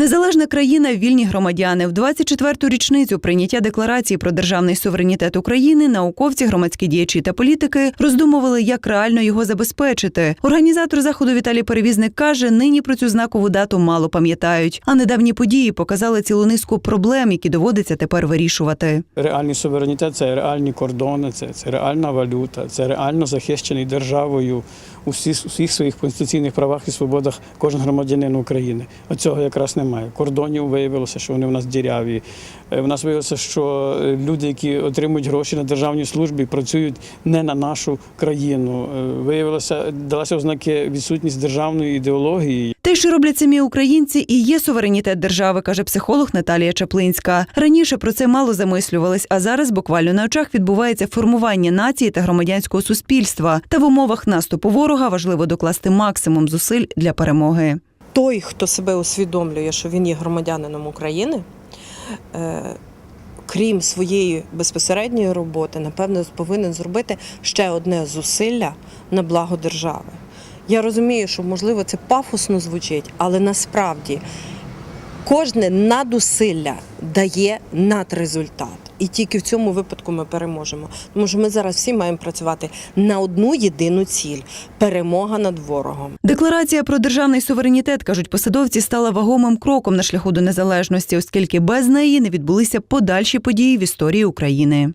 Незалежна країна, вільні громадяни. В 24-ту річницю прийняття декларації про державний суверенітет України науковці, громадські діячі та політики роздумували, як реально його забезпечити. Організатор заходу Віталій Перевізник каже, нині про цю знакову дату мало пам'ятають. А недавні події показали цілу низку проблем, які доводиться тепер вирішувати. Реальний суверенітет це реальні кордони, це, це реальна валюта, це реально захищений державою у всі- усіх своїх конституційних правах і свободах кожен громадянин України. Оцього якраз немає. Кордонів виявилося, що вони в нас діряві. Е, В нас виявилося, що е, люди, які отримують гроші на державній службі, працюють не на нашу країну. Е, Виявилося, далася ознаки відсутність державної ідеології. Те, що роблять самі українці, і є суверенітет держави, каже психолог Наталія Чаплинська. Раніше про це мало замислювались, а зараз буквально на очах відбувається формування нації та громадянського суспільства. Та в умовах наступу ворога важливо докласти максимум зусиль для перемоги. Той, хто себе усвідомлює, що він є громадянином України, е, крім своєї безпосередньої роботи, напевно, повинен зробити ще одне зусилля на благо держави. Я розумію, що можливо це пафосно звучить, але насправді кожне надусилля дає надрезультат. І тільки в цьому випадку ми переможемо. Тому що ми зараз всі маємо працювати на одну єдину ціль перемога над ворогом. Декларація про державний суверенітет, кажуть посадовці, стала вагомим кроком на шляху до незалежності, оскільки без неї не відбулися подальші події в історії України.